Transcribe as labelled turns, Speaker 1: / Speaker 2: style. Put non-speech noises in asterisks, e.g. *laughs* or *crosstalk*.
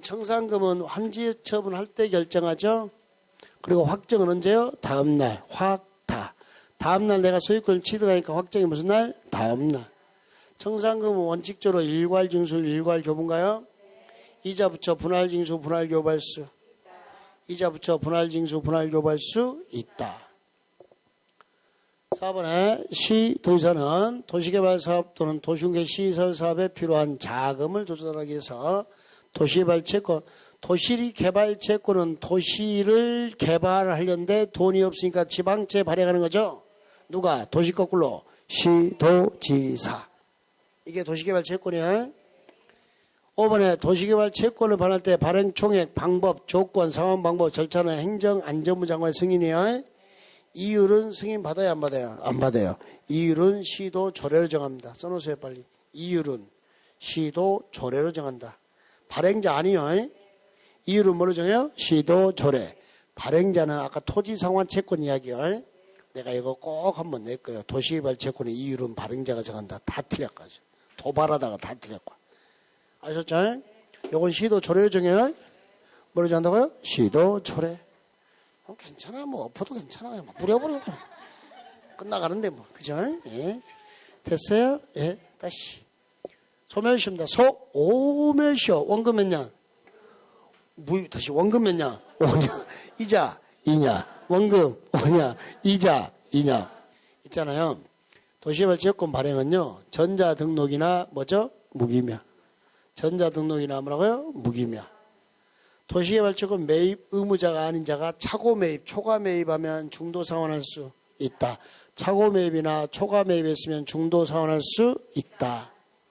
Speaker 1: 청산금은 환지 처분할 때 결정하죠. 그리고 확정은 언제요? 다음 날. 확 다. 다음 날 내가 소유권을 취득하니까 확정이 무슨 날? 다음 날. 청산금은 원칙적으로 일괄 징수, 일괄 교부인가요? 이자 붙여 분할 징수, 분할교부할 수. 이자 붙여 분할 징수, 분할교부할 수 있다. 4번에 시 도의사는 도시개발 사업 또는 도시공개 시설 사업에 필요한 자금을 조달하기 위해서 도시개발 채권, 도시 개발 채권은 도시를 개발하려는데 돈이 없으니까 지방채 발행하는 거죠. 누가 도시 거꾸로 시도지사. 이게 도시개발 채권이야. 5번에 도시개발 채권을 발할 때 발행 총액, 방법, 조건, 상환 방법, 절차는 행정안전부 장관의 승인이야. 이율은 승인 받아야 안 받아요? 안 받아요. 이율은 시도 조례로 정합니다. 써놓으세요 빨리. 이율은 시도 조례로 정한다. 발행자 아니요. 이율은 뭐로 정해요? 시도 조례. 발행자는 아까 토지 상환 채권 이야기요. 내가 이거 꼭 한번 낼 거예요. 도시개발 채권의 이율은 발행자가 정한다. 다 틀렸가죠. 도발하다가 다 틀렸고. 아셨죠? 요건 시도 조례로 정해요. 뭐로 정한다고요? 시도 조례. 어, 괜찮아 뭐 엎어도 괜찮아 뭐 무려버려 끝나가는데 뭐 그죠? 예. 됐어요? 예 다시 소멸시입니다. 소 오멸시오. 원금 몇냐? 무 다시 원금 몇냐? 오냐 *laughs* 이자 이냐? 원금 오냐? 이자 이냐? 있잖아요. 도시개발 지역권 발행은요 전자등록이나 뭐죠? 무기명 전자등록이나 뭐라고요? 무기명 도시개발처금 매입 의무자가 아닌 자가 차고 매입, 초과 매입하면 중도 상환할 수 있다. 차고 매입이나 초과 매입했으면 중도 상환할 수 있다.